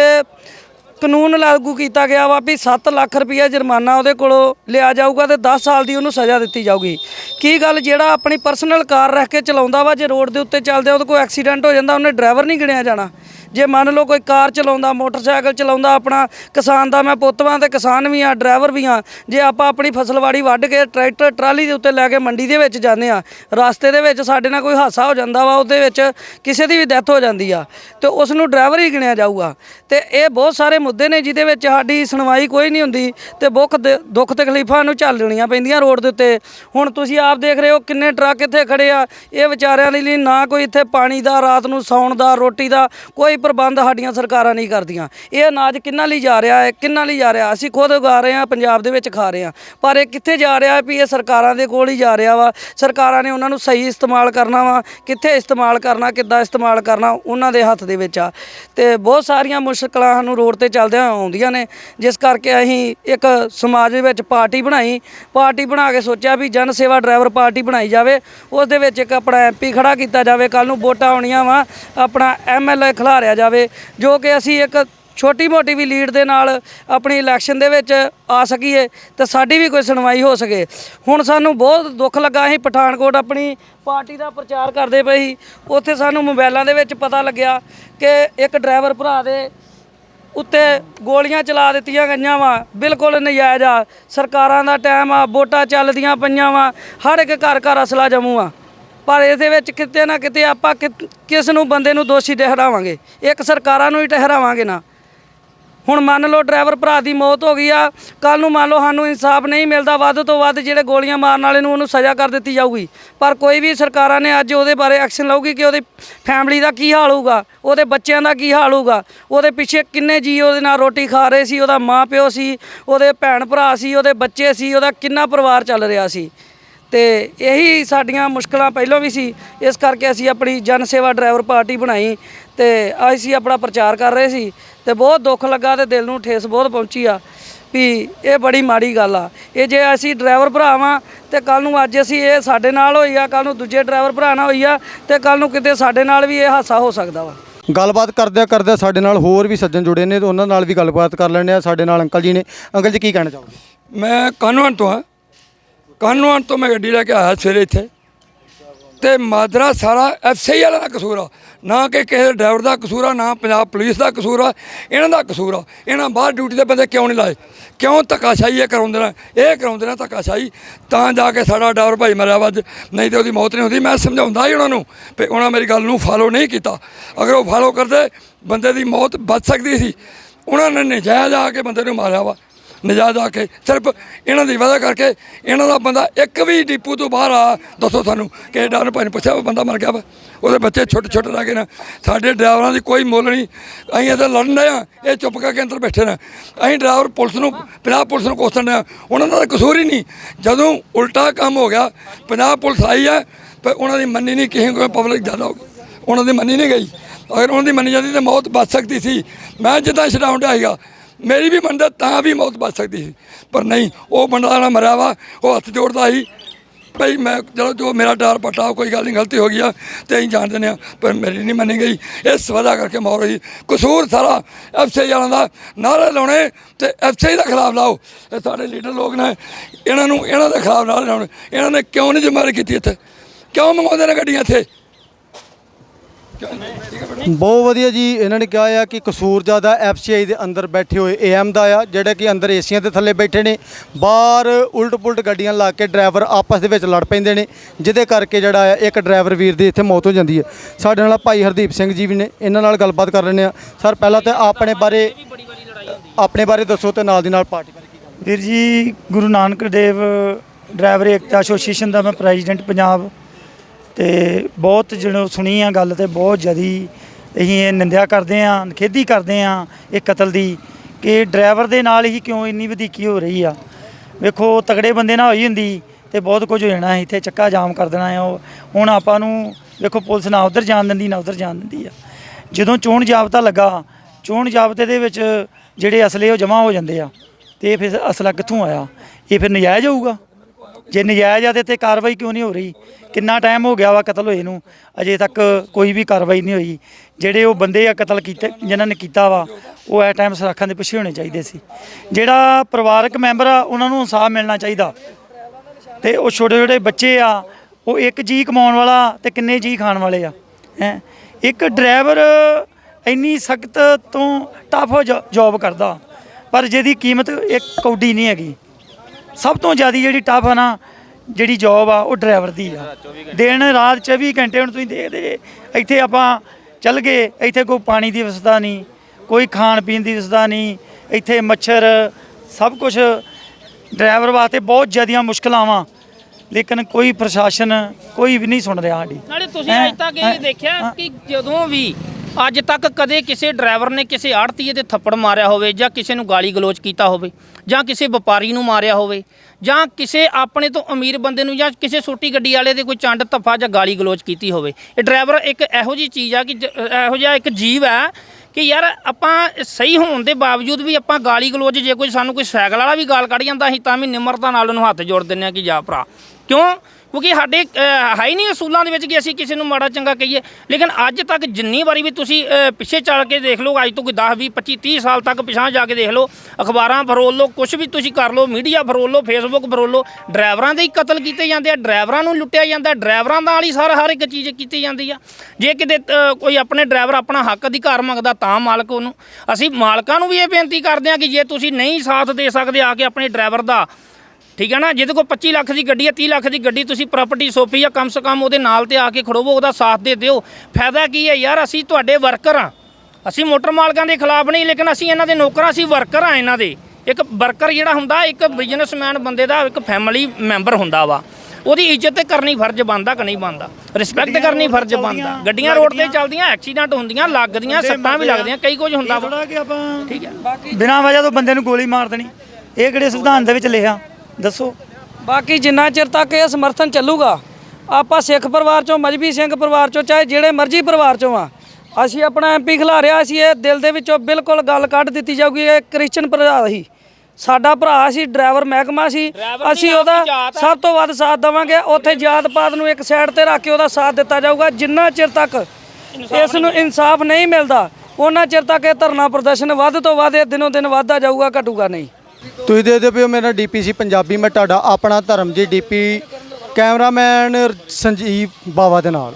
ਕਾਨੂੰਨ ਲਾਗੂ ਕੀਤਾ ਗਿਆ ਵਾ ਵੀ 7 ਲੱਖ ਰੁਪਈਆ ਜੁਰਮਾਨਾ ਉਹਦੇ ਕੋਲੋਂ ਲਿਆ ਜਾਊਗਾ ਤੇ 10 ਸਾਲ ਦੀ ਉਹਨੂੰ ਸਜ਼ਾ ਦਿੱਤੀ ਜਾਊਗੀ। ਕੀ ਗੱਲ ਜਿਹੜਾ ਆਪਣੀ ਪਰਸਨਲ ਕਾਰ ਰੱਖ ਕੇ ਚਲਾਉਂਦਾ ਵਾ, ਜੇ ਰੋਡ ਦੇ ਉੱਤੇ ਚੱਲਦੇ ਉਹਦੇ ਕੋਈ ਐਕਸੀਡੈਂਟ ਹੋ ਜਾਂਦਾ, ਉਹਨੇ ਡਰਾਈਵਰ ਨਹੀਂ ਗਿਣਿਆ ਜਾਣਾ। ਜੇ ਮੰਨ ਲਓ ਕੋਈ ਕਾਰ ਚਲਾਉਂਦਾ, ਮੋਟਰਸਾਈਕਲ ਚਲਾਉਂਦਾ, ਆਪਣਾ ਕਿਸਾਨ ਦਾ ਮੈਂ ਪੁੱਤ ਵਾਂ ਤੇ ਕਿਸਾਨ ਵੀ ਆ, ਡਰਾਈਵਰ ਵੀ ਆ, ਜੇ ਆਪਾਂ ਆਪਣੀ ਫਸਲਵਾੜੀ ਵੱਢ ਕੇ ਟਰੈਕਟਰ, ਟਰਾਲੀ ਦੇ ਉੱਤੇ ਲੈ ਕੇ ਮੰਡੀ ਦੇ ਵਿੱਚ ਜਾਂਦੇ ਆ, ਰਸਤੇ ਦੇ ਵਿੱਚ ਸਾਡੇ ਨਾਲ ਕੋਈ ਹਾਦਸਾ ਹੋ ਜਾਂਦਾ ਵਾ, ਉਹਦੇ ਵਿੱਚ ਕਿਸੇ ਦੀ ਵੀ ਡੈਥ ਹੋ ਜਾਂਦੀ ਆ, ਤੇ ਉਸ ਨੂੰ ਡਰਾਈਵਰ ਹੀ ਗਿਣਿਆ ਜਾਊਗਾ। ਤੇ ਇਹ ਬਹੁਤ ਸਾਰੇ ਮੁੱਦੇ ਨੇ ਜਿਹਦੇ ਵਿੱਚ ਸਾਡੀ ਸੁਣਵਾਈ ਕੋਈ ਨਹੀਂ ਹੁੰਦੀ ਤੇ ਬੁੱਖ ਦੇ- ਦੁੱਖ ਤਕਲੀਫਾਂ ਨੂੰ ਝੱਲਣੀਆਂ ਪੈਂਦੀਆਂ ਰੋਡ ਦੇ ਉੱਤੇ। ਹੁਣ ਤੁਸੀਂ ਆਪ ਦੇਖ ਰਹੇ ਹੋ ਕਿੰਨੇ ਟਰੱਕ ਇੱਥੇ ਖੜੇ ਆ। ਇਹ ਵਿਚਾਰਿਆਂ ਦੇ ਲਈ ਨਾ ਕੋਈ ਇੱਥੇ ਪਾਣੀ ਦਾ, ਰਾਤ ਨੂੰ ਸੌਣ ਦਾ, ਰੋਟੀ ਦਾ ਕੋਈ ਪ੍ਰਬੰਧ ਸਾਡੀਆਂ ਸਰਕਾਰਾਂ ਨਹੀਂ ਕਰਦੀਆਂ। ਇਹ ਅਨਾਜ ਕਿੰਨਾ ਲਈ ਜਾ ਰਿਹਾ ਹੈ, ਕਿੰਨਾ ਲਈ ਜਾ ਰਿਹਾ? ਅਸੀਂ ਖੁਦ ਉਗਾ ਰਹੇ ਹਾਂ, ਪੰਜਾਬ ਦੇ ਵਿੱਚ ਖਾ ਰਹੇ ਹਾਂ। ਪਰ ਇਹ ਕਿੱਥੇ ਜਾ ਰਿਹਾ ਹੈ ਵੀ ਇਹ ਸਰਕਾਰਾਂ ਦੇ ਕੋਲ ਹੀ ਜਾ ਰਿਹਾ ਵਾ? ਸਰਕਾਰਾਂ ਨੇ ਉਹਨਾਂ ਨੂੰ ਸਹੀ ਇਸਤੇਮਾਲ ਕਰਨਾ ਵਾ? ਕਿੱਥੇ ਇਸਤੇਮਾਲ ਕਰਨਾ, ਕਿੱਦਾਂ ਇਸਤੇਮਾਲ ਕਰਨਾ? ਉਹਨਾਂ ਦੇ ਹੱਥ ਦੇ ਵਿੱਚ ਆ। ਤੇ ਬਹੁਤ ਸਾਰੀਆਂ ਮੁਸ਼ਕਲਾਂ ਸਾਨੂੰ ਰੋਡ ਤੇ ਚੱਲ ਚੱਲਦਿਆਂ ਆਉਂਦੀਆਂ ਨੇ। ਜਿਸ ਕਰਕੇ ਅਸੀਂ ਇੱਕ ਸਮਾਜ ਦੇ ਵਿੱਚ ਪਾਰਟੀ ਬਣਾਈ। ਪਾਰਟੀ ਬਣਾ ਕੇ ਸੋਚਿਆ ਵੀ ਜਨ ਸੇਵਾ ਡਰਾਈਵਰ ਪਾਰਟੀ ਬਣਾਈ ਜਾਵੇ। ਉਸ ਦੇ ਵਿੱਚ ਇੱਕ ਆਪਣਾ ਐਮਪੀ ਖੜਾ ਕੀਤਾ ਜਾਵੇ। ਕੱਲ ਨੂੰ ਵੋਟਾਂ ਆਉਣੀਆਂ ਵਾ। ਆਪਣਾ ਐਮਐਲਏ ਖਿਲਾਰਿਆ ਜਾਵੇ। ਜੋ ਕਿ ਅਸੀਂ ਇੱਕ ਛੋਟੀ ਮੋਟੀ ਵੀ ਲੀਡ ਦੇ ਨਾਲ ਆਪਣੀ ਇਲੈਕਸ਼ਨ ਦੇ ਵਿੱਚ ਆ ਸਕੀਏ ਤੇ ਸਾਡੀ ਵੀ ਕੋਈ ਸੁਣਵਾਈ ਹੋ ਸਕੇ। ਹੁਣ ਸਾਨੂੰ ਬਹੁਤ ਦੁੱਖ ਲੱਗਾ। ਅਸੀਂ ਪਠਾਨਕੋਟ ਆਪਣੀ ਪਾਰਟੀ ਦਾ ਪ੍ਰਚਾਰ ਕਰਦੇ ਪਏ ਸੀ। ਉੱਥੇ ਸਾਨੂੰ ਮੋਬਾਈਲਾਂ ਦੇ ਵਿੱਚ ਪਤਾ ਲੱਗਿਆ ਕਿ ਇੱਕ ਡਰਾਈਵਰ ਭਰਾ ਦੇ ਉੱਤੇ ਗੋਲੀਆਂ ਚਲਾ ਦਿੱਤੀਆਂ ਗਈਆਂ ਵਾ। ਬਿਲਕੁਲ ਨਜਾਇਜ਼ ਆ। ਸਰਕਾਰਾਂ ਦਾ ਟਾਈਮ ਆ, ਵੋਟਾਂ ਚੱਲਦੀਆਂ ਪਈਆਂ ਵਾ। ਹਰ ਇੱਕ ਘਰ ਘਰ ਅਸਲਾ ਜਮੂ ਆ। ਪਰ ਇਹਦੇ ਵਿੱਚ ਕਿਤੇ ਨਾ ਕਿਤੇ ਆਪਾਂ ਕਿ- ਕਿਸ ਨੂੰ ਬੰਦੇ ਨੂੰ ਦੋਸ਼ੀ ਠਹਿਰਾਵਾਂਗੇ? ਇੱਕ ਸਰਕਾਰਾਂ ਨੂੰ ਹੀ ਠਹਿਰਾਵਾਂਗੇ ਨਾ। ਹੁਣ ਮੰਨ ਲਓ ਡਰਾਈਵਰ ਭਰਾ ਦੀ ਮੌਤ ਹੋ ਗਈ ਆ ਕੱਲ ਨੂੰ ਮੰਨ ਲਓ ਸਾਨੂੰ ਇਨਸਾਫ ਨਹੀਂ ਮਿਲਦਾ, ਵੱਧ ਤੋਂ ਵੱਧ ਜਿਹੜੇ ਗੋਲੀਆਂ ਮਾਰਨ ਵਾਲੇ ਨੂੰ ਉਹਨੂੰ ਸਜ਼ਾ ਕਰ ਦਿੱਤੀ ਜਾਊਗੀ। ਪਰ ਕੋਈ ਵੀ ਸਰਕਾਰਾਂ ਨੇ ਅੱਜ ਉਹਦੇ ਬਾਰੇ ਐਕਸ਼ਨ ਲਊਗੀ ਕਿ ਉਹਦੀ ਫੈਮਿਲੀ ਦਾ ਕੀ ਹਾਲ ਹੋਊਗਾ, ਉਹਦੇ ਬੱਚਿਆਂ ਦਾ ਕੀ ਹਾਲ ਹੋਊਗਾ, ਉਹਦੇ ਪਿੱਛੇ ਕਿੰਨੇ ਜੀ ਉਹਦੇ ਨਾਲ ਰੋਟੀ ਖਾ ਰਹੇ ਸੀ, ਉਹਦਾ ਮਾਂ ਪਿਓ ਸੀ, ਉਹਦੇ ਭੈਣ ਭਰਾ ਸੀ, ਉਹਦੇ ਬੱਚੇ ਸੀ, ਉਹਦਾ ਕਿੰਨਾ ਪਰਿਵਾਰ ਚੱਲ ਰਿਹਾ ਸੀ। ਤੇ ਇਹੀ ਸਾਡੀਆਂ ਮੁਸ਼ਕਲਾਂ ਪਹਿਲਾਂ ਵੀ ਸੀ, ਇਸ ਕਰਕੇ ਅਸੀਂ ਆਪਣੀ ਜਨ ਸੇਵਾ ਡਰਾਈਵਰ ਪਾਰਟੀ ਬਣਾਈ। ਤੇ ਅਸੀਂ ਆਪਣਾ ਪ੍ਰਚਾਰ ਕਰ ਰਹੇ ਸੀ ਤੇ ਬਹੁਤ ਦੁੱਖ ਲੱਗਾ ਤੇ ਦਿਲ ਨੂੰ ਠੇਸ ਬਹੁਤ ਪਹੁੰਚੀ ਆ ਵੀ ਇਹ ਬੜੀ ਮਾੜੀ ਗੱਲ ਆ। ਇਹ ਜੇ ਅਸੀਂ ਡਰਾਈਵਰ ਭਰਾ ਵਾਂ ਤੇ ਕੱਲ ਨੂੰ ਅੱਜ ਅਸੀਂ ਇਹ ਸਾਡੇ ਨਾਲ ਹੋਈ ਆ ਕੱਲ ਨੂੰ ਦੂਜੇ ਡਰਾਈਵਰ ਭਰਾ ਨਾਲ ਹੋਈ ਆ ਤੇ ਕੱਲ ਨੂੰ ਕਿਤੇ ਸਾਡੇ ਨਾਲ ਵੀ ਇਹ ਹਾਦਸਾ ਹੋ ਸਕਦਾ ਵਾ। ਗੱਲਬਾਤ ਕਰਦਿਆਂ ਕਰਦਿਆਂ ਸਾਡੇ ਨਾਲ ਹੋਰ ਵੀ ਸੱਜਣ ਜੁੜੇ ਨੇ ਤੇ ਉਹਨਾਂ ਨਾਲ ਵੀ ਗੱਲਬਾਤ ਕਰ ਲੈਣੇ ਆ। ਸਾਡੇ ਨਾਲ ਅੰਕਲ ਜੀ ਨੇ। ਅੰਕਲ ਜੀ ਕੀ ਕਹਿਣਾ ਚਾਹੋਗੇ? ਮੈਂ ਕਾਨਵਨ ਤੋਂ ਹਾਂ। ਕਾਨਵਨ ਤੋਂ ਮੈਂ ਗੱਡੀ ਲੈ ਕੇ ਆਇਆ ਸਵੇਰੇ ਇੱਥੇ। ਤੇ ਮਾਦਰਾ ਸਾਰਾ ਐਫਸੀਆਈ ਵਾਲਾ ਦਾ ਕਸੂਰ ਆ। ਨਾ ਕਿ ਕਿਸੇ ਡਰਾਈਵਰ ਦਾ ਕਸੂਰ ਆ, ਨਾ ਪੰਜਾਬ ਪੁਲਿਸ ਦਾ ਕਸੂਰ ਆ, ਇਹਨਾਂ ਦਾ ਕਸੂਰ ਆ। ਇਹਨਾਂ ਬਾਹਰ ਡਿਊਟੀ ਦੇ ਬੰਦੇ ਕਿਉਂ ਨਹੀਂ ਲਾਏ? ਕਿਉਂ ਧੱਕਾਸ਼ਾਹੀ ਇਹ ਕਰਾਉਂਦੇ ਨੇ? ਇਹ ਕਰਾਉਂਦੇ ਨੇ ਧੱਕਾਸ਼ਾਹੀ, ਤਾਂ ਜਾ ਕੇ ਸਾਡਾ ਡਰਾਈਵਰ ਭਾਈ ਮਰਿਆ ਵਾ ਅੱਜ। ਨਹੀਂ ਤੇ ਉਹਦੀ ਮੌਤ ਨਹੀਂ ਹੁੰਦੀ, ਮੈਂ ਸਮਝਾਉਂਦਾ ਹੀ ਉਹਨਾਂ ਨੂੰ ਵੀ ਉਹਨਾਂ ਮੇਰੀ ਗੱਲ ਨੂੰ ਫਾਲੋ ਨਹੀਂ ਕੀਤਾ। ਅਗਰ ਉਹ ਫਾਲੋ ਕਰਦੇ, ਬੰਦੇ ਦੀ ਮੌਤ ਬਚ ਸਕਦੀ ਸੀ। ਉਹਨਾਂ ਨੇ ਨਜਾਇਜ਼ ਆ ਕੇ ਬੰਦੇ ਨੂੰ ਮਾਰਿਆ ਵਾ। ਨਜਾਇਜ਼ ਆ ਕੇ ਸਿਰਫ ਇਹਨਾਂ ਦੀ ਵਜ੍ਹਾ ਕਰਕੇ ਇਹਨਾਂ ਦਾ ਬੰਦਾ ਇੱਕ ਵੀ ਡੀਪੂ ਤੋਂ ਬਾਹਰ ਆ। ਦੱਸੋ ਸਾਨੂੰ ਕਿ ਡਰ ਭਾਈ ਨੂੰ ਪੁੱਛਿਆ ਵਾ ਬੰਦਾ ਮਰ ਗਿਆ ਵਾ? ਉਹਦੇ ਬੱਚੇ ਛੋਟੇ ਛੋਟੇ ਰਹਿ ਗਏ ਨੇ। ਸਾਡੇ ਡਰਾਈਵਰਾਂ ਦੀ ਕੋਈ ਮੁੱਲ ਨਹੀਂ। ਅਸੀਂ ਇੱਥੇ ਲੜਨ ਡਏ ਆ। ਇਹ ਚੁੱਪ ਕਰਕੇ ਅੰਦਰ ਬੈਠੇ ਨੇ। ਅਸੀਂ ਡਰਾਈਵਰ ਪੁਲਿਸ ਨੂੰ, ਪੰਜਾਬ ਪੁਲਿਸ ਨੂੰ ਕੋਸਣ ਡਏ ਆ। ਉਹਨਾਂ ਦਾ ਤਾਂ ਕਸੂਰ ਹੀ ਨਹੀਂ। ਜਦੋਂ ਉਲਟਾ ਕੰਮ ਹੋ ਗਿਆ, ਪੰਜਾਬ ਪੁਲਿਸ ਆਈ ਹੈ ਪਰ ਉਹਨਾਂ ਦੀ ਮੰਨੀ ਨਹੀਂ ਕਿਸੇ ਕੋਈ ਪਬਲਿਕ ਜ਼ਿਆਦਾ ਹੋ ਗਈ। ਉਹਨਾਂ ਦੀ ਮੰਨੀ ਨਹੀਂ ਗਈ। ਅਗਰ ਉਹਨਾਂ ਦੀ ਮੰਨੀ ਜਾਂਦੀ ਤਾਂ ਮੌਤ ਬਚ ਸਕਦੀ ਸੀ। ਮੈਂ ਜਿੱਦਾਂ ਛਡਾਉਣ ਡਿਆ ਸੀਗਾ ਮੇਰੀ ਵੀ ਮੰਨਦਾ ਤਾਂ ਵੀ ਮੌਤ ਬਚ ਸਕਦੀ ਸੀ। ਪਰ ਨਹੀਂ, ਉਹ ਬੰਦਾ ਜਿਹੜਾ ਮਰਿਆ ਵਾ, ਉਹ ਹੱਥ ਜੋੜਦਾ ਸੀ। ਭਾਈ ਮੈਂ ਚਲੋ ਜੋ ਮੇਰਾ ਡਰ ਪਟਾ ਕੋਈ ਗੱਲ ਨਹੀਂ, ਗਲਤੀ ਹੋ ਗਈ ਆ, ਤੇ ਅਸੀਂ ਜਾਣ ਦਿੰਦੇ ਆ। ਪਰ ਮੇਰੀ ਨਹੀਂ ਮੰਨੀ ਗਈ। ਇਸ ਵਜ੍ਹਾ ਕਰਕੇ ਮੌਤ ਹੋਈ। ਕਸੂਰ ਸਾਰਾ ਐਫਸੀ ਵਾਲਿਆਂ ਦਾ। ਨਾਰੇ ਲਾਉਣੇ ਤੇ ਐਫਸੀ ਦਾ ਖਿਲਾਫ ਲਾਓ। ਇਹ ਸਾਡੇ ਲੀਡਰ ਲੋਕ ਨੇ। ਇਹਨਾਂ ਨੂੰ, ਇਹਨਾਂ ਦੇ ਖਿਲਾਫ ਨਾਰੇ ਲਾਉਣੇ। ਇਹਨਾਂ ਨੇ ਕਿਉਂ ਨਹੀਂ ਜ਼ਿੰਮੇਵਾਰੀ ਕੀਤੀ ਇੱਥੇ? ਕਿਉਂ ਮੰਗਵਾਉਂਦੇ ਨੇ ਗੱਡੀਆਂ ਇੱਥੇ? ਬਹੁਤ ਵਧੀਆ ਜੀ, ਇਹਨਾਂ ਨੇ ਕਿਹਾ ਆ ਕਿ ਕਸੂਰ ਜ਼ਿਆਦਾ ਐਫਸੀਆਈ ਦੇ ਅੰਦਰ ਬੈਠੇ ਹੋਏ ਏਐਮ ਦਾ ਆ, ਜਿਹੜਾ ਕਿ ਅੰਦਰ ਏਸੀਆਂ ਦੇ ਥੱਲੇ ਬੈਠੇ ਨੇ। ਬਾਹਰ ਉਲਟ ਪੁਲਟ ਗੱਡੀਆਂ ਲਾ ਕੇ ਡਰਾਈਵਰ ਆਪਸ ਦੇ ਵਿੱਚ ਲੜ ਪੈਂਦੇ ਨੇ, ਜਿਹਦੇ ਕਰਕੇ ਜਿਹੜਾ ਆ, ਇੱਕ ਡਰਾਈਵਰ ਵੀਰ ਦੀ ਇੱਥੇ ਮੌਤ ਹੋ ਜਾਂਦੀ ਹੈ। ਸਾਡੇ ਨਾਲ ਭਾਈ ਹਰਦੀਪ ਸਿੰਘ ਜੀ ਵੀ ਨੇ, ਇਹਨਾਂ ਨਾਲ ਗੱਲਬਾਤ ਕਰ ਲੈਂਦੇ ਆ ਸਰ, ਪਹਿਲਾਂ ਤਾਂ ਆਪਣੇ ਬਾਰੇ ਆਪਣੇ ਬਾਰੇ ਦੱਸੋ ਤੇ ਨਾਲ ਦੀ ਨਾਲ ਪਾਰਟੀ ਬਾਰੇ ਕੀ ਗੱਲ ਵੀਰ ਜੀ, ਗੁਰੂ ਨਾਨਕ ਦੇਵ ਡਰਾਈਵਰ ਏਕਤਾ ਐਸੋਸੀਏਸ਼ਨ ਦਾ ਮੈਂ ਪ੍ਰੈਜ਼ੀਡੈਂਟ ਪੰਜਾਬ ਤੇ ਬਹੁਤ ਜਿਹਨੂੰ ਸੁਣੀ ਆ ਗੱਲ ਤੇ ਬਹੁਤ ਜਦੀ ਅਸੀਂ ਇਹ ਨਿੰਦਿਆ ਕਰਦੇ ਆ, ਨਿਖੇਧੀ ਕਰਦੇ ਆ ਇਹ ਕਤਲ ਦੀ ਕਿ ਡਰਾਈਵਰ ਦੇ ਨਾਲ ਹੀ ਕਿਉਂ ਇੰਨੀ ਵਧੀਕੀ ਹੋ ਰਹੀ ਆ। ਵੇਖੋ, ਤਗੜੇ ਬੰਦੇ ਨਾਲ ਹੋਈ ਹੁੰਦੀ ਤੇ ਬਹੁਤ ਕੁਝ ਹੋ ਜਾਣਾ ਸੀ। ਇੱਥੇ ਚੱਕਾ ਜਾਮ ਕਰ ਦੇਣਾ ਆ, ਉਹ ਹੁਣ ਆਪਾਂ ਨੂੰ ਵੇਖੋ ਪੁਲਿਸ ਨਾ ਉਧਰ ਜਾਣ ਦਿੰਦੀ, ਨਾ ਉਧਰ ਜਾਣ ਦਿੰਦੀ ਆ। ਜਦੋਂ ਚੋਣ ਜਾਬਤਾ ਲੱਗਾ, ਚੋਣ ਜਾਬਤੇ ਦੇ ਵਿੱਚ ਜਿਹੜੇ ਅਸਲੇ ਉਹ ਜਮ੍ਹਾਂ ਹੋ ਜਾਂਦੇ ਆ ਤੇ ਇਹ ਫਿਰ ਅਸਲਾ ਕਿੱਥੋਂ ਆਇਆ? ਇਹ ਫਿਰ ਨਜਾਇਜ਼ ਹੋਊਗਾ? ਜੇ ਨਜਾਇਜ਼ ਆ ਤੇ ਤੇ ਕਾਰਵਾਈ ਕਿਉਂ ਨਹੀਂ ਹੋ ਰਹੀ? ਕਿੰਨਾ ਟਾਈਮ ਹੋ ਗਿਆ ਵਾ ਕਤਲ ਹੋਏ ਨੂੰ? ਅਜੇ ਤੱਕ ਕੋਈ ਵੀ ਕਾਰਵਾਈ ਨਹੀਂ ਹੋਈ। ਜਿਹੜੇ ਉਹ ਬੰਦੇ ਆ ਕਤਲ ਕੀਤੇ, ਜਿਨ੍ਹਾਂ ਨੇ ਕੀਤਾ ਵਾ, ਉਹ ਐ ਟਾਈਮ ਸਰਾਖਾਂ ਦੇ ਪਿੱਛੇ ਹੋਣੇ ਚਾਹੀਦੇ ਸੀ। ਜਿਹੜਾ ਪਰਿਵਾਰਕ ਮੈਂਬਰ ਆ, ਉਹਨਾਂ ਨੂੰ ਇਨਸਾਫ ਮਿਲਣਾ ਚਾਹੀਦਾ। ਤੇ ਉਹ ਛੋਟੇ ਛੋਟੇ ਬੱਚੇ ਆ, ਉਹ ਇੱਕ ਜੀ ਕਮਾਉਣ ਵਾਲਾ ਤੇ ਕਿੰਨੇ ਜੀ ਖਾਣ ਵਾਲੇ ਆ, ਹੈ? ਇੱਕ ਡਰਾਈਵਰ ਇੰਨੀ ਸਖਤ ਤੋਂ ਟਫ ਜੌਬ ਕਰਦਾ, ਪਰ ਜਿਹਦੀ ਕੀਮਤ ਇੱਕ ਕੌਡੀ ਨਹੀਂ ਹੈਗੀ। ਸਭ ਤੋਂ ਜ਼ਿਆਦਾ ਜਿਹੜੀ ਟਫ ਆ ਨਾ ਜਿਹੜੀ ਜੌਬ ਆ ਉਹ ਡਰਾਈਵਰ ਦੀ ਆ ਦਿਨ ਰਾਤ 24 ਘੰਟੇ ਹੁਣ ਤੁਸੀਂ ਦੇਖਦੇ ਜੇ ਇੱਥੇ ਆਪਾਂ ਚੱਲ ਗਏ ਇੱਥੇ ਕੋਈ ਪਾਣੀ ਦੀ ਵਿਵਸਥਾ ਨਹੀਂ ਕੋਈ ਖਾਣ ਪੀਣ ਦੀ ਵਿਵਸਥਾ ਨਹੀਂ ਇੱਥੇ ਮੱਛਰ ਸਭ ਕੁਝ ਡਰਾਈਵਰ ਵਾਸਤੇ ਬਹੁਤ ਜ਼ਿਆਦੀਆਂ ਮੁਸ਼ਕਲਾਂ ਵਾ ਲੇਕਿਨ ਕੋਈ ਪ੍ਰਸ਼ਾਸਨ ਕੋਈ ਵੀ ਨਹੀਂ ਸੁਣ ਰਿਹਾ ਸਾਡੀ ਨਾਲੇ ਤੁਸੀਂ? ਅੱਜ ਤੱਕ? ਇਹ ਦੇਖਿਆ। ਕਿ ਜਦੋਂ ਵੀ ਅੱਜ ਤੱਕ ਕਦੇ ਕਿਸੇ ਡਰਾਈਵਰ ਨੇ ਕਿਸੇ ਆੜਤੀਏ ਤੇ ਥੱਪੜ ਮਾਰਿਆ ਹੋਵੇ ਜਾਂ ਕਿਸੇ ਨੂੰ ਗਾਲੀ ਗਲੋਚ ਕੀਤਾ ਹੋਵੇ ਜਾਂ ਕਿਸੇ ਵਪਾਰੀ ਨੂੰ ਮਾਰਿਆ ਹੋਵੇ ਜਾਂ ਕਿਸੇ ਆਪਣੇ ਤੋਂ ਅਮੀਰ ਬੰਦੇ ਨੂੰ ਜਾਂ ਕਿਸੇ ਛੋਟੀ ਗੱਡੀ ਵਾਲੇ ਦੇ ਕੋਈ ਚੰਡ ਧੱਫਾ ਜਾਂ ਗਾਲੀ ਗਲੋਚ ਕੀਤੀ ਹੋਵੇ। ਇਹ ਡਰਾਈਵਰ ਇੱਕ ਇਹੋ ਜੀ ਚੀਜ਼ ਆ ਕਿ ਜ- ਇਹੋ ਜਿਹਾ ਇੱਕ ਜੀਵ ਹੈ ਕਿ ਯਾਰ ਆਪਾਂ ਸਹੀ ਹੋਣ ਦੇ ਬਾਵਜੂਦ ਵੀ ਆਪਾਂ ਗਾਲੀ ਗਲੋਚ ਜੇ ਕੋਈ ਸਾਨੂੰ ਕੋਈ ਸਾਈਕਲ ਵਾਲਾ ਵੀ ਗਾਲ ਕੱਢ ਜਾਂਦਾ, ਅਸੀਂ ਤਾਂ ਵੀ ਨਿਮਰਤਾ ਨਾਲ ਉਹਨੂੰ ਹੱਥ ਜੋੜ ਦਿੰਦੇ ਆ ਕਿ ਜਾ ਭਰਾ। ਕਿਉਂ? ਕਿਉਂਕਿ ਸਾਡੇ ਹੈ ਹੀ ਨਹੀਂ ਅਸੂਲਾਂ ਦੇ ਵਿੱਚ ਕਿ ਅਸੀਂ ਕਿਸੇ ਨੂੰ ਮਾੜਾ ਚੰਗਾ ਕਹੀਏ। ਲੇਕਿਨ ਅੱਜ ਤੱਕ ਜਿੰਨੀ ਵਾਰੀ ਵੀ ਤੁਸੀਂ ਪਿੱਛੇ ਚੱਲ ਕੇ ਦੇਖ ਲਓ, ਅੱਜ ਤੋਂ ਕੋਈ 10 20 25 30 ਸਾਲ ਤੱਕ ਪਿਛਾਂ ਜਾ ਕੇ ਦੇਖ ਲਓ, ਅਖਬਾਰਾਂ ਫਰੋਲ ਲਓ ਕੁਝ ਵੀ ਤੁਸੀਂ ਕਰ ਲਓ, ਮੀਡੀਆ ਫਰੋਲ ਲਓ ਫੇਸਬੁੱਕ ਫਰੋਲ ਲਓ, ਡਰਾਈਵਰਾਂ ਦੇ ਹੀ ਕਤਲ ਕੀਤੇ ਜਾਂਦੇ ਆ, ਡਰਾਈਵਰਾਂ ਨੂੰ ਲੁੱਟਿਆ ਜਾਂਦਾ, ਡਰਾਈਵਰਾਂ ਨਾਲ ਹੀ ਸਾਰਾ, ਹਰ ਇੱਕ ਚੀਜ਼ ਕੀਤੀ ਜਾਂਦੀ ਆ। ਜੇ ਕਿਤੇ ਕੋਈ ਆਪਣੇ ਡਰਾਈਵਰ ਆਪਣਾ ਹੱਕ ਅਧਿਕਾਰ ਮੰਗਦਾ, ਤਾਂ ਮਾਲਕ ਉਹਨੂੰ। ਅਸੀਂ ਮਾਲਕਾਂ ਨੂੰ ਵੀ ਇਹ ਬੇਨਤੀ ਕਰਦੇ ਆ ਕਿ ਜੇ ਤੁਸੀਂ ਨਹੀਂ ਸਾਥ ਦੇ ਸਕਦੇ ਆ ਕੇ ਆਪਣੇ ਡਰਾਈਵਰ ਦਾ ਠੀਕ ਹੈ ਨਾ? ਜਿਹਦੇ ਕੋਲ 25 ਲੱਖ ਦੀ ਗੱਡੀ ਹੈ 30 ਲੱਖ ਦੀ ਗੱਡੀ ਤੁਸੀਂ ਪ੍ਰਾਪਰਟੀ ਸੌਂਪੀ ਆ ਕਮ ਸੇ ਕਮ ਉਹਦੇ ਨਾਲ ਤੇ ਆ ਕੇ ਖੜੋਵੋ ਉਹਦਾ ਸਾਥ ਦੇ ਦਿਓ। ਫਾਇਦਾ ਕੀ ਹੈ ਯਾਰ? ਅਸੀਂ ਤੁਹਾਡੇ ਵਰਕਰ ਆ ਅਸੀਂ ਮੋਟਰ ਮਾਲਕਾਂ ਦੇ ਖਿਲਾਫ ਨਹੀਂ ਲੇਕਿਨ ਅਸੀਂ ਇਹਨਾਂ ਦੇ ਨੌਕਰ ਹਾਂ, ਅਸੀਂ ਵਰਕਰ ਆ ਇਹਨਾਂ ਦੇ। ਇੱਕ ਵਰਕਰ ਜਿਹੜਾ ਹੁੰਦਾ ਇੱਕ ਬਿਜ਼ਨਸਮੈਨ ਬੰਦੇ ਦਾ ਇੱਕ ਫੈਮਿਲੀ ਮੈਂਬਰ ਹੁੰਦਾ ਵਾ। ਉਹਦੀ ਇੱਜ਼ਤ ਤੇ ਕਰਨੀ ਫਰਜ਼ ਬਣਦਾ ਕਿ ਨਹੀਂ ਬਣਦਾ? ਰਿਸਪੈਕਟ ਕਰਨੀ ਫਰਜ਼ ਬਣਦਾ। ਗੱਡੀਆਂ ਰੋਡ ਤੇ ਚੱਲਦੀਆਂ ਐਕਸੀਡੈਂਟ ਹੁੰਦੀਆਂ ਲੱਗਦੀਆਂ ਸੱਟਾਂ ਵੀ ਲੱਗਦੀਆਂ ਕਈ ਕੁਝ ਹੁੰਦਾ ਵਾ। ਥੋੜਾ ਕਿ ਆਪਾਂ ਠੀਕ ਹੈ। ਬਿਨਾਂ ਵਜ੍ਹਾ ਤੋਂ ਬੰਦੇ ਨੂੰ ਗੋਲੀ ਮਾਰ ਦੇਣੀ। ਇਹ ਕਿਹੜੇ ਸੰਵਿਧਾਨ ਦੇ ਵਿੱਚ ਲਿਖਿਆ? ਦੱਸੋ। ਬਾਕੀ ਜਿੰਨਾ ਚਿਰ ਤੱਕ ਇਹ ਸਮਰਥਨ ਚੱਲੂਗਾ ਆਪਾਂ ਸਿੱਖ ਪਰਿਵਾਰ ਚੋਂ ਮਜਬੀ ਸਿੰਘ ਪਰਿਵਾਰ ਚੋਂ ਚਾਹੇ ਜਿਹੜੇ ਮਰਜ਼ੀ ਪਰਿਵਾਰ ਚੋਂ ਆ ਅਸੀਂ ਆਪਣਾ ਐਮਪੀ ਖਿਲਾਰਿਆ ਅਸੀਂ ਇਹ ਦਿਲ ਦੇ ਵਿੱਚੋਂ ਬਿਲਕੁਲ ਗੱਲ ਕੱਢ ਦਿੱਤੀ ਜਾਊਗੀ ਇਹ ਕ੍ਰਿਸਚਨ ਭਰਾ ਸੀ। ਸਾਡਾ ਭਰਾ ਸੀ ਡਰਾਈਵਰ ਮਹਿਕਮਾ ਸੀ। ਅਸੀਂ ਉਹਦਾ ਸਭ ਤੋਂ ਵੱਧ ਸਾਥ ਦੇਵਾਂਗੇ ਉੱਥੇ ਜਾਤ ਪਾਤ ਨੂੰ ਇੱਕ ਸਾਈਡ ਤੇ ਰੱਖ ਕੇ ਉਹਦਾ ਸਾਥ ਦਿੱਤਾ ਜਾਊਗਾ। ਜਿੰਨਾ ਚਿਰ ਤੱਕ ਇਸ ਨੂੰ ਇਨਸਾਫ ਨਹੀਂ ਮਿਲਦਾ ਉਹਨਾਂ ਚਿਰ ਤੱਕ ਇਹ ਧਰਨਾ ਪ੍ਰਦਰਸ਼ਨ ਵੱਧ ਤੋਂ ਵੱਧ ਇਹ ਦਿਨੋਂ ਦਿਨ ਵੱਧਦਾ ਜਾਊਗਾ ਘਟੂਗਾ ਨਹੀਂ। ਤੁਸੀਂ ਦੇਖਦੇ ਪਿਓ ਮੇਰਾ ਡੀਪੀਸੀ ਪੰਜਾਬੀ, ਮੈਂ ਤੁਹਾਡਾ ਆਪਣਾ ਧਰਮ ਜੀ ਡੀਪੀ ਕੈਮਰਾਮੈਨ ਸੰਜੀਵ ਬਾਵਾ ਦੇ ਨਾਲ।